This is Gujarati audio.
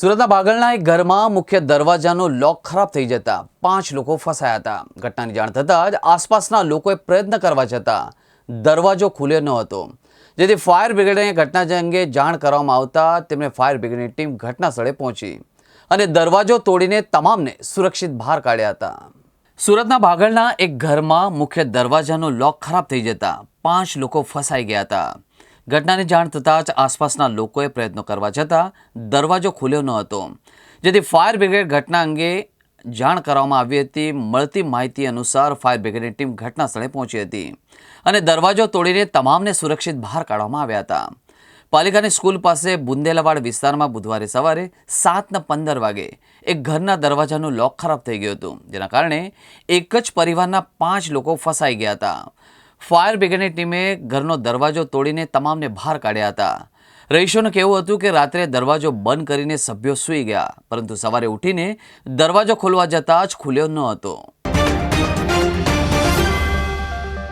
સુરતના બાગળના એક ઘરમાં મુખ્ય દરવાજાનો લોક ખરાબ થઈ જતા પાંચ લોકો ફસાયા હતા. ઘટનાની જાણ થતાં જ આસપાસના લોકોએ પ્રયત્ન કરવા જતાં દરવાજો ખુલ્યો ન હતો. જેથી ફાયર બ્રિગેડને ઘટના અંગે જાણ કરવામાં આવતા તેમણે ફાયર બ્રિગેડની ટીમ ઘટના સ્થળે પહોંચી અને દરવાજો તોડીને તમામને સુરક્ષિત બહાર કાઢ્યા હતા. સુરતના ભાગળના એક ઘરમાં મુખ્ય દરવાજાનો લોક ખરાબ થઈ જતા પાંચ લોકો ફસાઈ ગયા હતા. ઘટનાની જાણ થતાં જ આસપાસના લોકોએ પ્રયત્નો કરવા છતાં દરવાજો ખુલ્યો ન હતો. જેથી ફાયર બ્રિગેડ ઘટના અંગે જાણ કરવામાં આવી હતી. મળતી માહિતી અનુસાર ફાયર બ્રિગેડની ટીમ ઘટના સ્થળે પહોંચી હતી અને દરવાજો તોડીને તમામને સુરક્ષિત બહાર કાઢવામાં આવ્યા હતા. પાલિકાની સ્કૂલ પાસે બુંદેલાવાડ વિસ્તારમાં બુધવારે સવારે સાતના પંદર વાગે એક ઘરના દરવાજાનું લોક ખરાબ થઈ ગયું હતું. જેના કારણે એક જ પરિવારના પાંચ લોકો ફસાઈ ગયા હતા. ફાયર બ્રિગેડની ટીમે ઘરનો દરવાજો તોડીને તમામને બહાર કાઢ્યા હતા. રહીશોનું કહેવું હતું કે રાત્રે દરવાજો બંધ કરીને સભ્યો સૂઈ ગયા, પરંતુ સવારે ઉઠીને દરવાજો ખોલવા જતાં જ ખુલ્યો ન હતો.